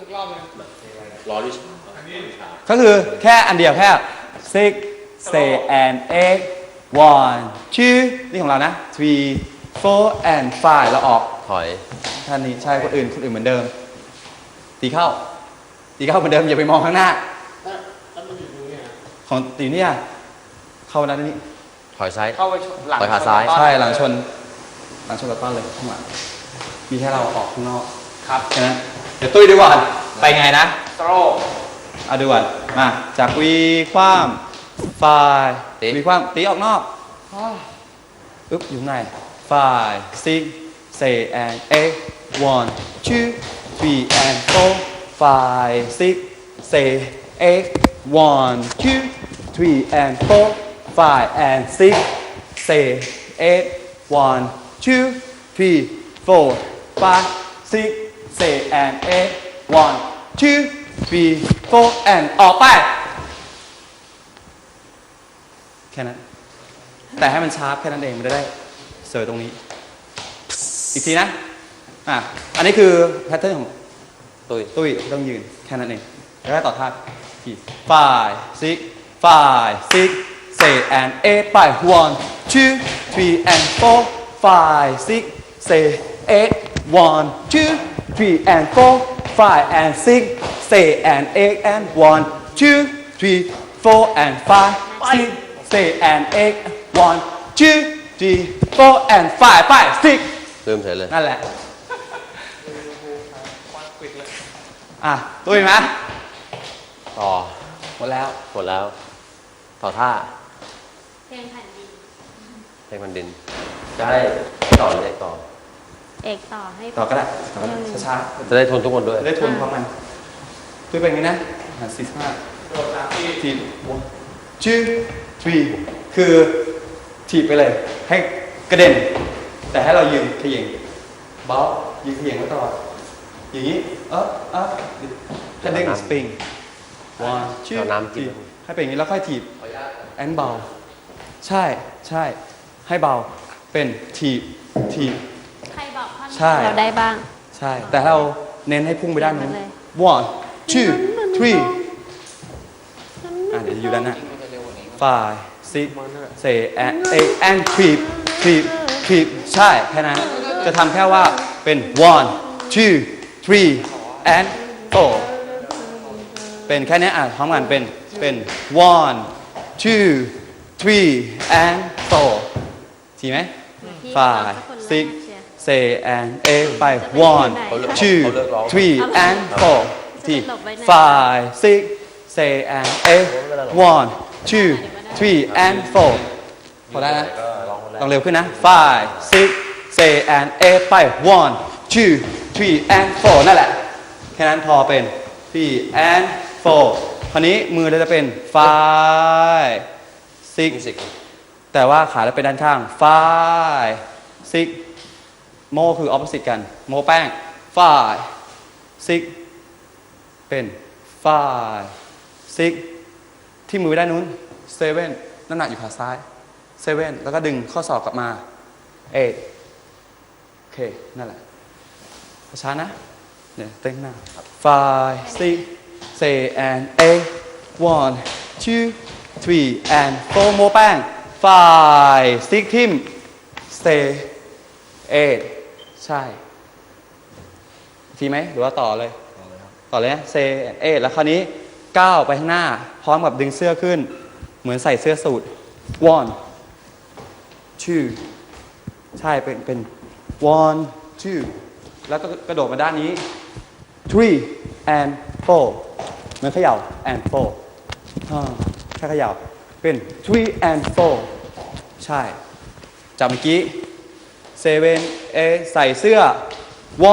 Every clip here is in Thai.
สักรอบหนึงรอลิชอันนี้ก็คือแค่อันเดียวแค่ six say and eight one two นี่ของเรานะ three four and five เราออกถอยท่านนี้ใช่คนอื่นคนอื่นเหมือนเดิม ตีเข้า ตีเข้าเหมือนเดิมอย่าไปมองข้างหน้าถ้าถ้ามันอยู่ตรงเนี้ยของตีเนี่ยเข้าด้านนี้ถอยซ้ายเข้าไปชนหลังไปขาซ้ายใช่หลังชน หลังชนกับต้นเลยข้างหลังมีแค่เราออกข้างนอก ครับแค่นั้นเดี๋ยวตุ้ยดูก่อน ไปไงนะโตรเอาดูก่อน มา จากวีคว้ามไฟตีวีคว้ามตีออกนอกอึ๊บอยู่ข้างใน five six say and eight one two three and four five six say eight one two three and four five and six say eight one two three four five six say and eight one two three four and ออกไป แค่นั้น แต่ให้มันชาร์ปแค่นั้นเองมันจะได้เสยตรงนี้ อีกทีนะ อะ อันนี้คือแพทเทิร์นของตุ้ยตุ้ยที่ต้องยืนแค่นั้นเองแล้วก็ต่อท่าที five six five six say and eight ไป one two three and four five six say eight one two three and four five and six say and eight and one two three four and five six say and eight one two three four and five five six ลืมเฉยเลย นั่นแหละอะตุ้ยไหมต่อ หมดแล้ว หมดแล้ว ต่อท่า เพลงแผ่นดินเพลงมันดิน จะได้ต่อเลยต่อ เอกต่อให้ต่อก็ได้ต่อก็ได้ช้าจะได้ทนทุกคนด้วยๆจะได้ทวนพร้อมกันตุ้ยเป็นไงนะอะสี่สิบห้าโดดตามที่ทีชื่อ three คือถีบไปเลย ให้กระเด็น แต่ให้เรายืนเขย่งบอลยืนเขย่งไว้ตลอดอย่างนี้เออเออถ้าดึงสปริง one two เอาน้ำจิ้ม three ให้เป็นอย่างนี้แล้วค่อยถีบแอนเบา ใช่ใช่ให้เบาเป็นถีบถีบ ใครบอกท่อนใช่ เราได้บ้าง ใช่ แต่เราเน้นให้พุ่งไปด้านนู้น เลย one two three อะเดี๋ยวอยู่ด้านหน้า five six say and eight and creep creep creep ใช่ แค่นั้น จะทำแค่ว่าเป็น one two three and four เป็นแค่เนี้ยอะพร้อมกันเป็น เป็น one two three and four ทีไหมที่ five เราคนแรก six เชียร์ say and eight ไป one เขาเลิก two เขาเลิกร้อง three and four ทีจะไปหลบไว้ไหน five six say and eight one two three and four พอได้นะต้องเร็วขึ้นนะ five six say and eight ไป one two three and four นั่นแหละ แค่นั้นพอเป็น three and four คราวนี้มือเราจะเป็น five six มิวสิกแต่ว่าขาเราเป็นด้านข้าง five six โมคือ opposite กัน โมแป้ง five six เป็น five six ที่มือไปด้านนู้น seven น้ำหนักอยู่ขาซ้าย seven แล้วก็ดึงข้อศอกกลับมา eight โอเค นั่นแหละช้าๆนะเนี่ยเต้นหน้า five six say and eight one two three and four โมแป้ง five six ทิม stay eight ใช่ทีไหมหรือว่าต่อเลย ต่อเลยนะ say and eight แล้วคราวนี้ก้าวไปข้างหน้า พร้อมกับดึงเสื้อขึ้น เหมือนใส่เสื้อสูท one two ใช่เป็นเป็น one two แล้วก็กระโดดมาด้านนี้ three and four เหมือนเขย่า and four อ่าแค่เขย่าเป็น three and four ใช่จากเมื่อกี้ seven a ใส่เสื้อ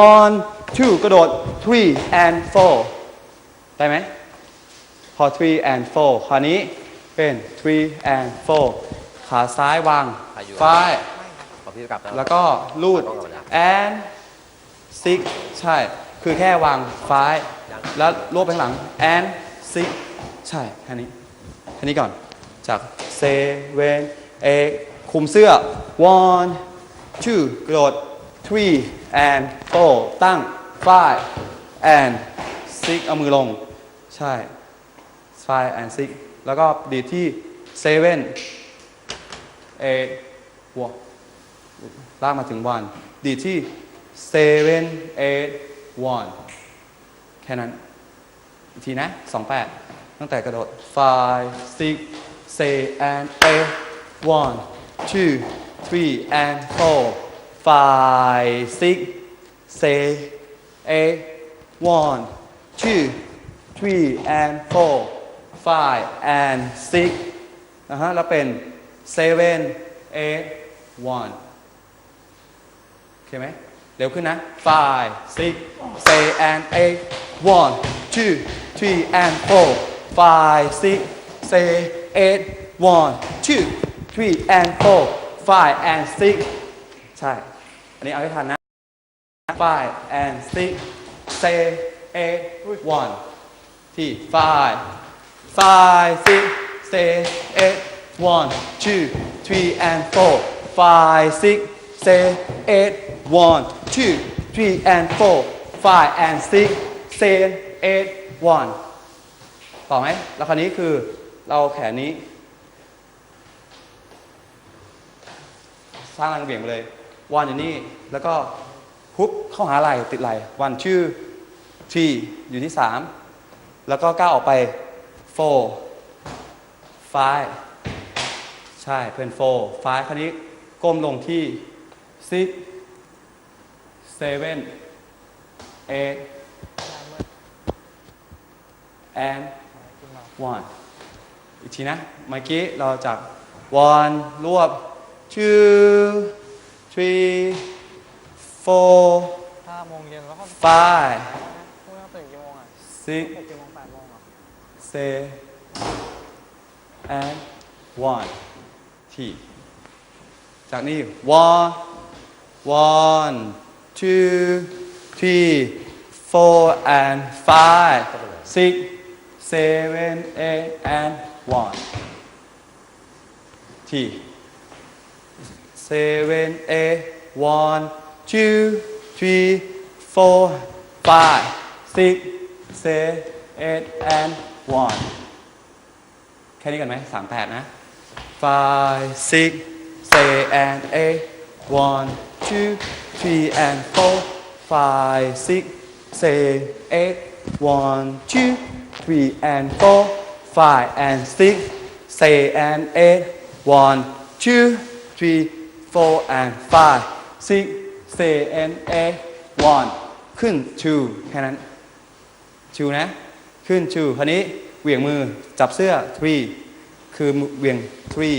one two กระโดด three and four ได้ไหมพอ three and four คราวนี้เป็น three and four ขาซ้ายวาง five ขอพี่กลับแล้วแล้วก็ลูด and six ใช่ คือแค่วาง five แล้วรวบไปข้างหลัง and six ใช่ แค่นี้ แค่นี้ก่อน จาก seven eight คุมเสื้อ one two กระโดด three and four ตั้ง five and six เอามือลง ใช่ five and six แล้วก็ดีที่ seven eight บวลากมาถึง one ดีที่ seven eight one แค่นั้น อีกทีนะ28ตั้งแต่กระโดด five six say and eight one two three and four five six say eight one two three and four five and six นะฮะแล้วเป็น seven eight one โอเคไหมเร็วขึ้นนะ five six say and eight one two three and four five six say eight one two three and four five and six ใช่ นนี้เอาให้ทันนะ five and six say eight one ที่ five five six say eight one two three and four five six say eight one two three and four five and six say eight one ต่อไหมแล้วคราวนี้คือเราแขนนี้ สร้างแรงเหวี่ยงไปเลย วันอยู่นี่แล้วก็ฮุบเข้าหาไหลติดไหลวันชื่อทีอยู่ที่สามแล้วก็ก้าวออกไป four five ใช่เป็น four five คราวนี้ก้มลงที่ six seven eight and one อีกทีนะ เมื่อกี้เราจาก one รวบ two three four ห้าโมงเย็นแล้วเขา five พวกเราตื่นกี่โมงอะ six หกกี่โมงแปดโมงอะ say and one ที่จากนี้ one one two three four and five six seven eight and one ที่ seven, eight. One, two, three, four, five, six, seven, eight, and one. แค่นี้กันไหมสามแปดนะ five, six, seven, and eight. One, two, three, and four, five, six, seven, eight. One, two, three, and four, five, and six, seven, and eight. Four and five six seven and eight one ขึ้น two แค่นั้น two นะ ขึ้น two คราวนี้เหวี่ยงมือจับเสื้อ three คือเหวี่ยง three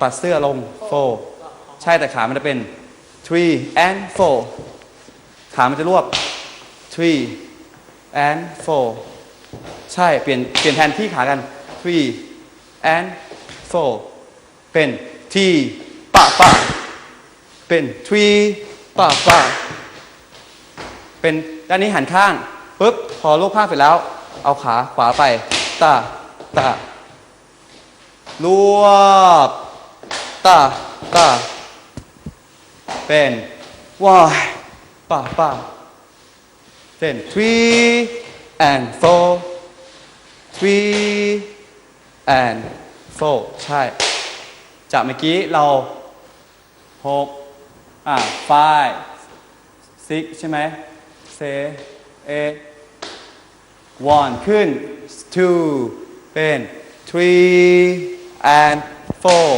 ปัดเสื้อลง four ใช่แต่ขามันจะเป็น three and four ขามันจะรวบ three and four ใช่ เปลี่ยนเปลี่ยนแทนที่ขากัน three and four เป็น t ปะปะเป็น three ปะปะเป็นด้านนี้หันข้างปุ๊บพอลูกข้างเสร็จแล้ว เอาขาขวาไปตาตารวบตาตาเป็นวายปะปะเป็น three and four three and four ใช่ จากเมื่อกี้เรา หกอะ five six ใช่ไหม say eight one ขึ้น two เป็น three and four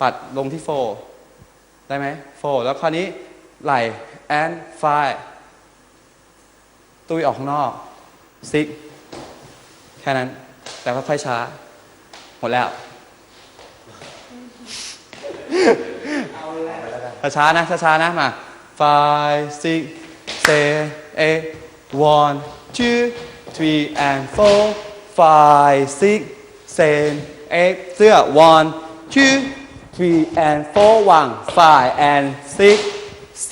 ปัดลงที่ four ได้ไหม four แล้วคราวนี้ไหล and five ตุยออกข้างนอก six แค่นั้น แต่ค่อยๆช้า หมดแล้ว ช้าๆนะช้าๆนะมา five six seven eight one two three and four five six seven eight เสื้อ one two three and four one five and six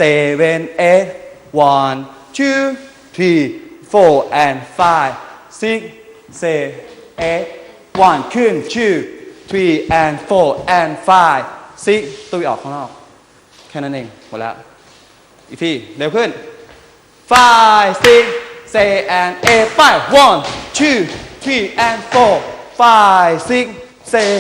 seven eight one two three four and five six seven eight one ขึ้น two three and four and five six ตุยออกข้างนอก แค่นั้นเอง หมดแล้ว อีกที เร็วขึ้น five six say and eight ไป one two three and four five six say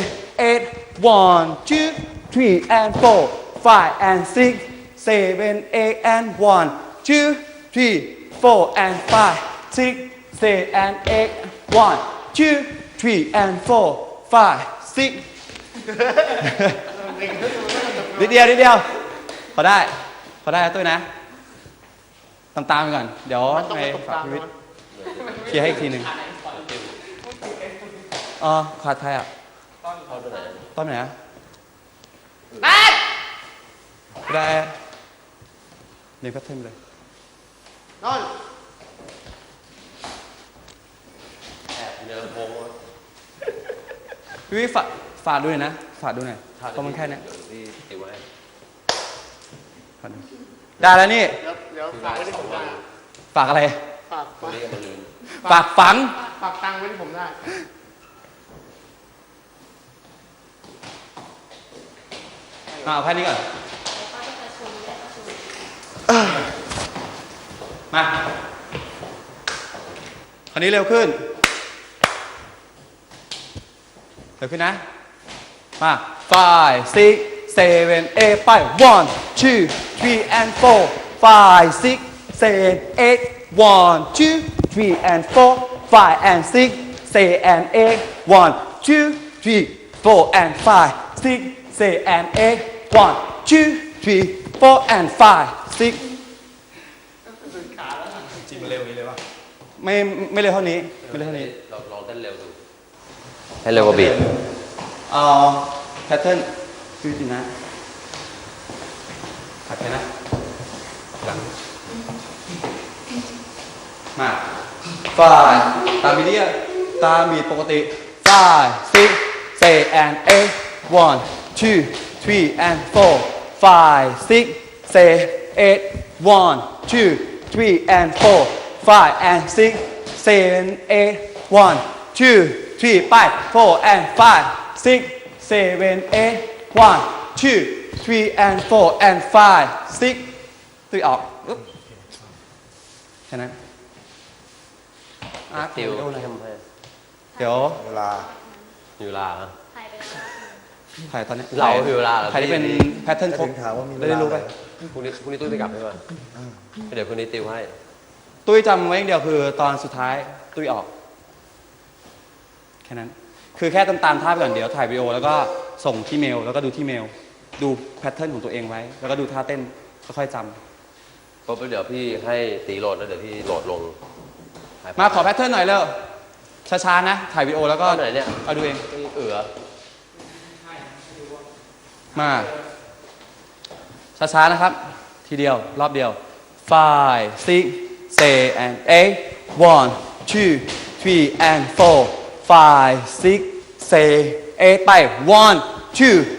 eight one two three and four five and six seven eight and one two three four and five six seven and eight one two three and four five six นิดเดียวนิดเดียวพ อได้ พอได้นะตุ้ยนะ ตามตามๆไปก่อน เดี๋ยวมันต้องให้ไปตกฝากตามพี่วิทย์นะเคลียร์ให้อีกทีหนึ่งอ๋อขาดใครอะเข้าตัวไหนต้นไหนอะได้เรียนแพทเทิร์นไปเลย นอนแอบเนื้อโค้งวะพี่วิทย์ฝากฝากดูหน่อยนะ ฝากดูหน่อยเพราะมันแค่เนี้ยเดี๋ยวพี่ติวให้ ฝากดู ได้แล้วนี่ เดี๋ยวเดี๋ยวฝากไว้ที่ผมได้ฝากอะไร ฝากคนนี้ก็มาลืนฝากฝัง ฝากตังค์ไว้ที่ผมได้ มาเอาแค่นี้ก่อนเดี๋ยวเขาจะประชุมได้ประชุมมาคราวนี้เร็วขึ้น เร็วขึ้นนะ มา five six seven eight ไป one two three and four five six seven eight one two three and four five and six seven and eight one two three four and five six seven and eight one two three four and five six จริงมันเร็วอย่างนี้เลยป่ะไม่ไม่เร็วเท่านี้ไม่เร็วเท่านี้เราลองเต้นเร็วดูให้เร็วกว่าบีท เอาแพทเทิร์น คือจินะขัดไปนะหลังมาฝ่ายตามบีเดียตามบีดปกติ five six seven and eight one two three and four five six seven eight one two three and four five and six seven eight one two three ไป four and five six seven eight one two three and four and five six ตุยออกอึ๊บแค่นั้นอาร์ตติวเดี๋ยวนะเข้มให้เดี๋ยวเวลามีเวลาเหรอถ่ายไปแล้วถ่ายตอนนี้เรามีเวลาเหรอถ่ายที่เป็นพี่แพทเทิร์นครบถึงถามว่ามีเวลาได้รู้ไปพรุ่งนี้พรุ่งนี้ตุ้ยไปกลับใช่ป่ะเดี๋ยวพรุ่งนี้ติวให้ ตุ้ยจำไว้อย่างเดียวคือตอนสุดท้ายตุ้ยออก แค่นั้น คือแค่ตามตามท่าไปก่อนเดี๋ยวถ่ายวิดีโอแล้วก็ ส่งที่เมล แล้วก็ดูที่เมล ดูแพทเทิร์นของตัวเองไว้ แล้วก็ดูท่าเต้นค่อยๆจก็เดี๋ยวพี่ให้ตีโหลดแล้วเดี๋ยวพี่โหลดลงำมาขอแพทเทิร์นหน่อยเร็วช้าๆนะ ถ่ายวิดีโอแล้วก็ก็ไหนเนี่ยเอาดูเองไม่เอือมา ช้าๆ นะครับ ทีเดียว รอบเดียว five six seven and eight one two three and four five six seven eight one two